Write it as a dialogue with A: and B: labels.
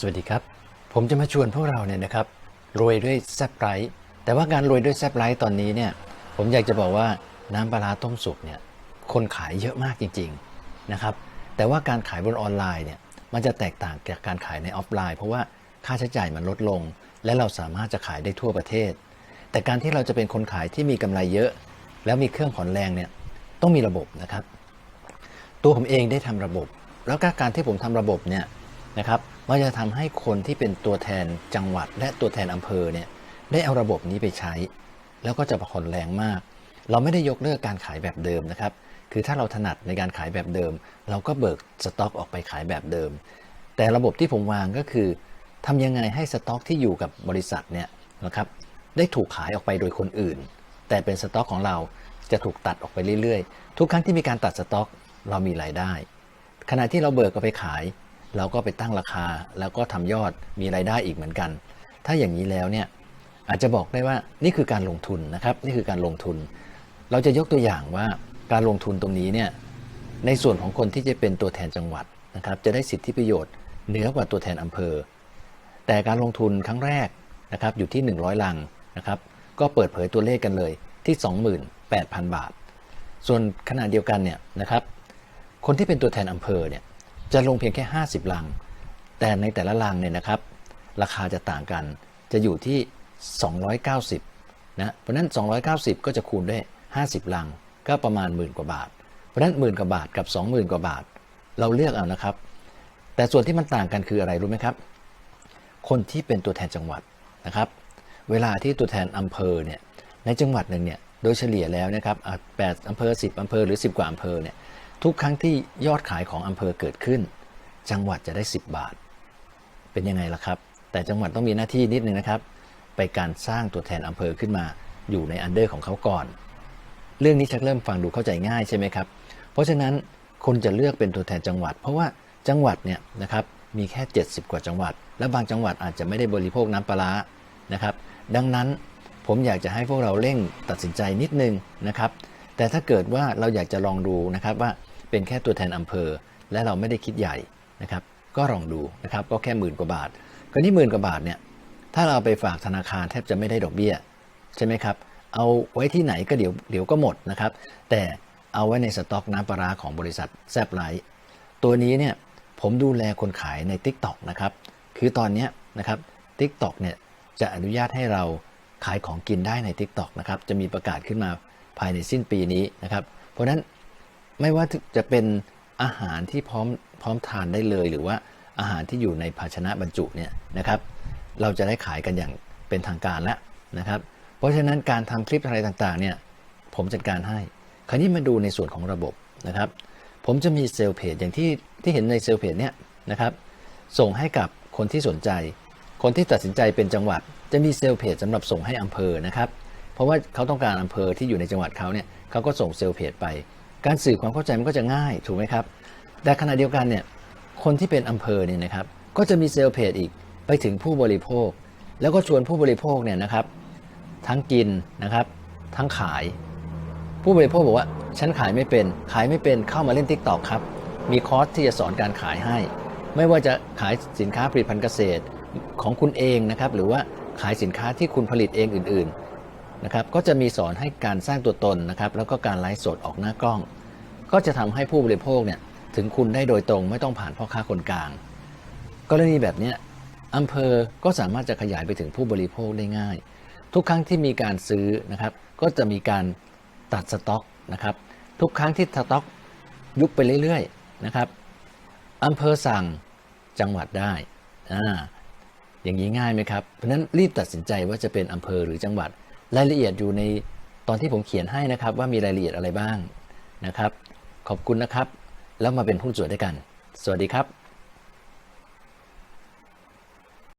A: สวัสดีครับ ผมจะมาชวนพวกเราเนี่ยนะครับรวยด้วยแซบไร้แต่ว่าการรวยด้วยแซบไร้ตอนนี้เนี่ยผมอยากจะบอกว่าน้ำปลาต้มสุกเนี่ยคนขายเยอะมากจริงๆนะครับแต่ว่าการขายบนออนไลน์เนี่ยมันจะแตกต่างจากการขายในออฟไลน์ เพราะว่าค่าใช้จ่ายมันลดลง และเราสามารถจะขายได้ทั่วประเทศ แต่การที่เราจะเป็นคนขายที่มีกำไรเยอะ แล้วมีเครื่องผ่อนแรงเนี่ยต้องมีระบบนะครับ ตัวผมเองได้ทำระบบ แล้วก็การที่ผมทำระบบเนี่ย นะครับมันจะทำให้คนที่เป็นตัวแทนจังหวัด และตัวแทนอำเภอเนี่ยได้เอาระบบนี้ไปใช้ แล้วก็จะผ่อนแรงมาก เราไม่ได้ยกเลิกการขายแบบเดิมนะครับ คือถ้าเราถนัดในการขายแบบเดิม เราก็เบิกสต็อกออกไปขายแบบเดิม แต่ระบบที่ผมวางก็คือทำยังไงให้สต็อกที่อยู่กับบริษัทเนี่ยนะครับได้ถูกขายออกไปโดยคนอื่น แต่เป็นสต็อกของเราจะถูกตัดออกไปเรื่อยๆ ทุกครั้งที่มีการตัดสต็อก เรามีรายได้ ขณะที่เราเบิกเอาไปขาย เราก็ไปตั้งราคาแล้วก็ทำยอดมีรายได้อีกเหมือนกัน ถ้าอย่างนี้แล้วเนี่ยอาจจะบอกได้ว่านี่คือการลงทุนนะครับ นี่คือการลงทุน เราจะยกตัวอย่างว่าการลงทุนตรงนี้เนี่ยในส่วนของคนที่จะเป็นตัวแทนจังหวัดนะครับ จะได้สิทธิประโยชน์เหนือกว่าตัวแทนอำเภอ แต่การลงทุนครั้งแรกนะครับอยู่ที่ 100 ลังนะครับก็เปิดเผยตัวเลขกันเลยที่ 28,000 บาท ส่วนขณะเดียวกันเนี่ยนะครับคนที่เป็นตัวแทนอำเภอเนี่ย จะลงเพียงแค่ 50 ลัง แต่ในแต่ละลังเนี่ยนะครับ ราคาจะต่างกัน จะอยู่ที่ 290 นะ เพราะนั้น 290 ก็จะคูณด้วย 50 ลัง ก็ประมาณหมื่นกว่าบาท เพราะนั้นหมื่นกว่าบาทกับ 20,000 กว่าบาท เราเลือกเอานะครับ แต่ส่วนที่มันต่างกันคืออะไรรู้ไหมครับ คนที่เป็นตัวแทนจังหวัดนะครับ เวลาที่ตัวแทนอำเภอเนี่ยในจังหวัดหนึ่งเนี่ยโดยเฉลี่ยแล้วนะครับอะแปดอำเภอ 10 อำเภอหรือ 10 กว่าอำเภอเนี่ย ทุกครั้งที่ยอดขายของอำเภอเกิดขึ้น จังหวัดจะได้ 10 บาท เป็นยังไงล่ะครับ แต่จังหวัดต้องมีหน้าที่นิดนึงนะครับ ไปการสร้างตัวแทนอำเภอขึ้นมา อยู่ในอันเดอร์ของเขาก่อน เรื่องนี้ชักเริ่มฟังดูเข้าใจง่ายใช่ไหมครับ เพราะฉะนั้นคนจะเลือกเป็นตัวแทนจังหวัด เพราะว่าจังหวัดเนี่ยนะครับมีแค่ 70 กว่าจังหวัด และบางจังหวัดอาจจะไม่ได้บริโภคน้ำปลาร้านะครับ ดังนั้นผมอยากจะให้พวกเราเร่งตัดสินใจนิดนึงนะครับ แต่ถ้าเกิดว่าเราอยากจะลองดูนะครับว่า เป็นแค่ตัวแทนอำเภอ และเราไม่ได้คิดใหญ่นะครับ ก็ลองดูนะครับก็แค่หมื่นกว่าบาทก็นี่หมื่นกว่าบาทเนี่ยถ้าเราไปฝากธนาคารแทบจะไม่ได้ดอกเบี้ยใช่ไหมครับเอาไว้ที่ไหนก็เดี๋ยวเดี๋ยวก็หมดนะครับ แต่เอาไว้ในสต็อกน้ำปลาร้าของบริษัทแซบไลท์ตัวนี้เนี่ยผมดูแลคนขายใน Tik t o อกนะครับ คือตอนนี้นะครับ Tik t o อกเนี่ยจะอนุญาตให้เราขายของกินได้ใน Tik t o อกนะครับ จะมีประกาศขึ้นมาภายในสิ้นปีนี้นะครับ เพราะฉะนั้น ไม่ว่าจะเป็นอาหารที่พร้อมพร้อมทานได้เลย หรือว่าอาหารที่อยู่ในภาชนะบรรจุเนี่ยนะครับเราจะได้ขายกันอย่างเป็นทางการแล้วนะครับ เพราะฉะนั้นการทำคลิปอะไรต่างๆเนี่ยผมจัดการให้ คราวนี้มาดูในส่วนของระบบนะครับ ผมจะมีเซลล์เพจอย่างที่ที่เห็นในเซลล์เพจเนี่ยนะครับส่งให้กับคนที่สนใจ คนที่ตัดสินใจเป็นจังหวัด จะมีเซลล์เพจสำหรับส่งให้อำเภอนะครับ เพราะว่าเขาต้องการอำเภอที่อยู่ในจังหวัดเขาเนี่ยเขาก็ส่งเซลล์เพจไป การสื่อความเข้าใจมันก็จะง่ายถูกไหมครับ แต่ขณะเดียวกันเนี่ยคนที่เป็นอำเภอเนี่ยนะครับก็จะมีเซลล์เพจอีกไปถึงผู้บริโภค แล้วก็ชวนผู้บริโภคเนี่ยนะครับทั้งกินนะครับทั้งขาย ผู้บริโภคบอกว่าฉันขายไม่เป็นขายไม่เป็นเข้ามาเล่น t ิ k t o k ครับมีคอร์สที่จะสอนการขายให้ ไม่ว่าจะขายสินค้าผลิตภัณฑ์เกษตรของคุณเองนะครับหรือว่าขายสินค้าที่คุณผลิตเองอื่น นะครับก็จะมีสอนให้การสร้างตัวตนนะครับแล้วก็การไลฟ์สดออกหน้ากล้อง ก็จะทำให้ผู้บริโภคเนี่ยถึงคุณได้โดยตรงไม่ต้องผ่านพ่อค้าคนกลาง กรณีแบบนี้อำเภอก็สามารถจะขยายไปถึงผู้บริโภคได้ง่าย ทุกครั้งที่มีการซื้อนะครับก็จะมีการตัดสต็อกนะครับทุกครั้งที่สต็อกยุบไปเรื่อยๆนะครับอำเภอสั่งจังหวัดได้อ่าอย่างนี้ง่ายไหมครับ เพราะนั้นรีบตัดสินใจว่าจะเป็นอำเภอหรือจังหวัด รายละเอียดอยู่ในตอนที่ผมเขียนให้นะครับ ว่ามีรายละเอียดอะไรบ้างนะครับ ขอบคุณนะครับ แล้วมาเป็นผู้นส่วดด้วยกัน สวัสดีครับ